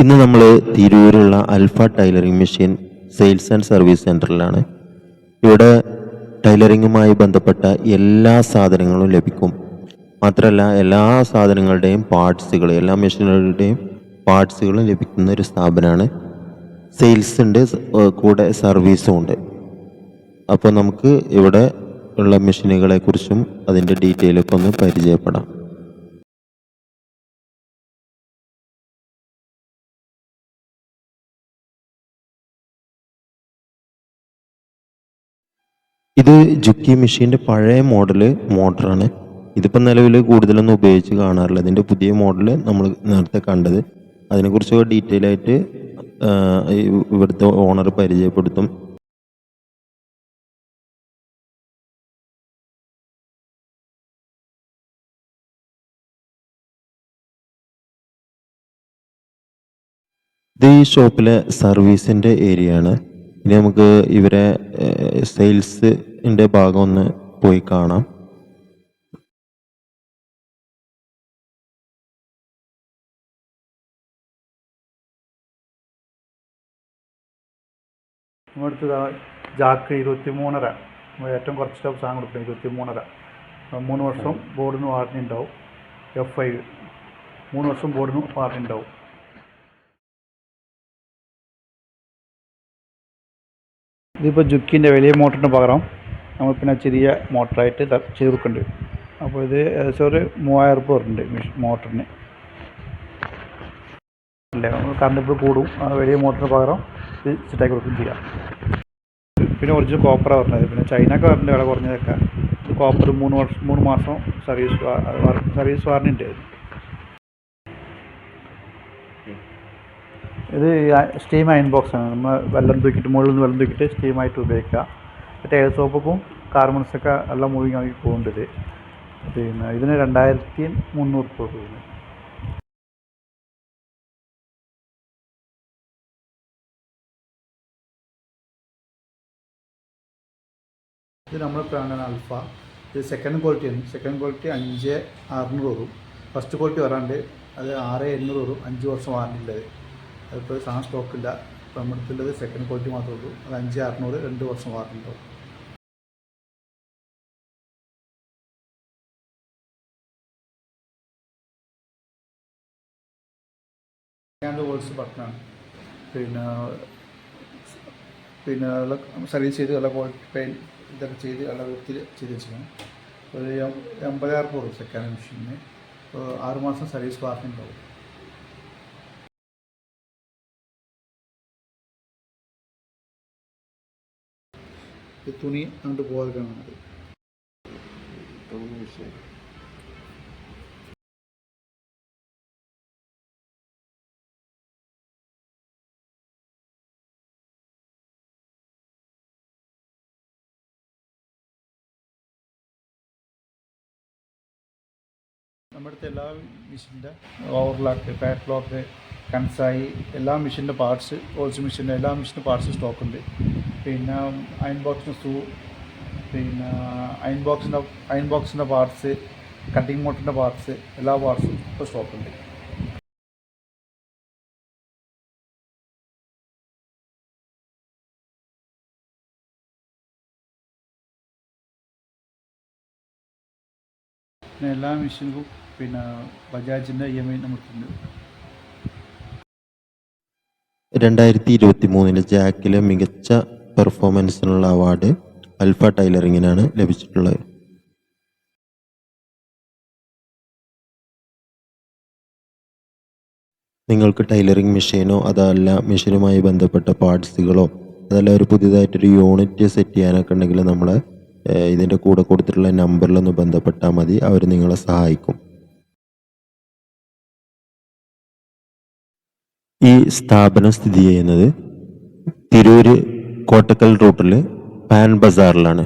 ഇന്ന് നമ്മൾ തിരൂരുള്ള Alfa tailoring machine sales and service സെന്ററിലാണ് ഇവിടെ ടൈലറിങ്ങുമായി ബന്ധപ്പെട്ട എല്ലാ സാധനങ്ങളും ലഭിക്കും. മാത്രമല്ല എല്ലാ സാധനങ്ങളുടെയും പാർട്സുകൾ എല്ലാ മെഷീനുകളുടെയും പാർട്സുകളും ലഭിക്കുന്ന ഒരു സ്ഥാപനമാണ് സെയിൽസ് ഉണ്ട് കൂടെ സർവീസും ഉണ്ട്. അപ്പോൾ നമുക്ക് ഇവിടെ ഉള്ള മെഷീനുകളെ കുറിച്ചും അതിന്റെ ഡീറ്റെയിലൊക്കെ ഒന്ന് പരിചയപ്പെടാം. ഇത് ജുക്കി മെഷീന്റെ പഴയ മോഡൽ മോട്ടറാണ്. ഇതിപ്പോൾ നിലവിൽ കൂടുതലൊന്നും ഉപയോഗിച്ച് കാണാറില്ല. ഇതിന്റെ പുതിയ മോഡൽ നമ്മൾ നേരത്തെ കണ്ടത്. അതിനെക്കുറിച്ച് ഡീറ്റെയിൽ ആയിട്ട് ഇവിടുത്തെ ഓണർ പരിചയപ്പെടുത്തും. ഇത് ഈ ഷോപ്പിലെ സർവീസിന്റെ ഏരിയ ആണ്. ഇനി നമുക്ക് ഇവരെ സെയിൽസിന്റെ ഭാഗം ഒന്ന് പോയി കാണാം. അടുത്തത് ജാക്ക് ഇരുപത്തി മൂന്നര ഏറ്റവും കുറച്ച് സാധനം കൊടുക്കുന്നത് ഇരുപത്തി മൂന്നര മൂന്ന് വർഷം ബോർഡിന് വാറണ്ടി ഉണ്ടാവും. എഫ് ഐ മൂന്ന് വർഷം ബോർഡിന് വാറണ്ടി ഉണ്ടാവും. ഇതിപ്പോൾ ജുക്കിന്റെ വലിയ മോട്ടറിന് പകരം നമ്മൾ പിന്നെ ചെറിയ മോട്ടറായിട്ട് ചെയ്ത് കൊടുക്കേണ്ടി. വരും അപ്പോൾ ഇത് ഏകദേശം ഒരു മൂവായിരം റുപ്യ വരുന്നുണ്ട് മോട്ടറിന്. അല്ലേ? കറണ്ട് ഇപ്പോൾ കൂടും. വലിയ മോട്ടറിന് പകരം ഇത് സെറ്റാക്കി കൊടുക്കുകയും ചെയ്യാം. പിന്നെ ഒറിജിനൽ കോപ്പറാണ് പറഞ്ഞത് പിന്നെ ചൈനക്ക് പറഞ്ഞ വില കുറഞ്ഞതൊക്കെ. ഇത് കോപ്പർ മൂന്ന് വർഷം മൂന്ന് മാസം സർവീസ് സർവീസ് വാറണ്ടി ഉണ്ട് ഇത് സ്റ്റീം അയൺ ആണ്. നമ്മൾ വെള്ളം തൂക്കിയിട്ട് മുകളിൽ നിന്ന് വെള്ളം തൂക്കിയിട്ട് സ്റ്റീമായിട്ട് ഉപയോഗിക്കുക. ടയർ സോപ്പും കാർബൺസൊക്കെ എല്ലാം മൂവിങ് ആക്കി പോകുന്നുണ്ട് പിന്നെ ഇതിന് രണ്ടായിരത്തി മുന്നൂറ് രൂപ പോകുന്നത് ഇത് നമ്മൾ കാണുന്ന അൽഫ ഇത് സെക്കൻഡ് ക്വാളിറ്റിയാണ് സെക്കൻഡ് ക്വാളിറ്റി അഞ്ച് അറുന്നൂറ് വരും. ഫസ്റ്റ് ക്വാളിറ്റി വരാണ്ട് അത് ആറ് എണ്ണൂറ് വരും. അഞ്ച് വർഷം വാറണ്ടി ഉള്ളത്. അതിപ്പോൾ സാധനം സ്റ്റോക്കില്ല ഇപ്പം നമ്മുടെ സെക്കൻഡ് ക്വാളിറ്റി മാത്രമേ ഉള്ളൂ. അത് അഞ്ച് അറുന്നൂറ് രണ്ട് വർഷം വാറണ്ടി ഉണ്ടാവും. ഹാൻഡ് ഹോൾസ് ബട്ടണാണ് പിന്നെ പിന്നെ നല്ല സർവീസ് ചെയ്ത് നല്ല ക്വാളിറ്റി പെയിൻ ഇതൊക്കെ ചെയ്ത് നല്ല വൃത്തിയിൽ ചെയ്ത് വെച്ചിരുന്നു ഒരു എൺപതിനായിരം രൂപ സെക്കൻഡ് മെഷീനിന് ആറുമാസം സർവീസ് വാറണ്ടി ഉണ്ടാവും. ഈ തുണി അങ്ങോട്ട് പോകാതിരിക്കണം നമ്മുടെ അടുത്ത് എല്ലാ മെഷീന്റെ ഓവർലോക്ക് പാറ്റ്ലോക്ക് കൺസായി എല്ലാ മെഷീന്റെ പാർട്സ് ഓൾസ് മെഷീന്റെ എല്ലാ മെഷീന്റെ പാർട്സ് സ്റ്റോക്ക് ഉണ്ട് പിന്നെ അയൺ ബോക്സിന്റെ ഷൂ പിന്നെ അയൺ ബോക്സിന്റെ അയൺ ബോക്സിന്റെ പാർട്സ് കട്ടിംഗ് മോട്ടറിന്റെ പാർട്സ് എല്ലാ പാർട്സും ഇപ്പോൾ സ്റ്റോക്കുണ്ട്. പിന്നെ എല്ലാ മെഷീനും പിന്നെ ബജാജിന്റെ ഇ എം ഐ നമുക്കുണ്ട് രണ്ടായിരത്തി ഇരുപത്തി മൂന്നിൽ ജാക്കിലെ മികച്ച പെർഫോമൻസിനുള്ള അവാർഡ് അൽഫ ടൈലറിങ്ങിനാണ് ലഭിച്ചിട്ടുള്ളത്. നിങ്ങൾക്ക് ടൈലറിംഗ് മെഷീനോ അതല്ല മെഷീനുമായി ബന്ധപ്പെട്ട പാർട്സുകളോ അതല്ല ഒരു പുതിയതായിട്ടൊരു യൂണിറ്റ് സെറ്റ് ചെയ്യാനൊക്കെ ഉണ്ടെങ്കിൽ നമ്മൾ ഇതിന്റെ കൂടെ കൊടുത്തിട്ടുള്ള നമ്പറിലൊന്ന് ബന്ധപ്പെട്ടാൽ മതി. അവർ നിങ്ങളെ സഹായിക്കും. ഈ സ്ഥാപനം സ്ഥിതി ചെയ്യുന്നത് തിരൂര് കോട്ടക്കൽ റൂട്ടിൽ പാൻ ബസാറിലാണ്.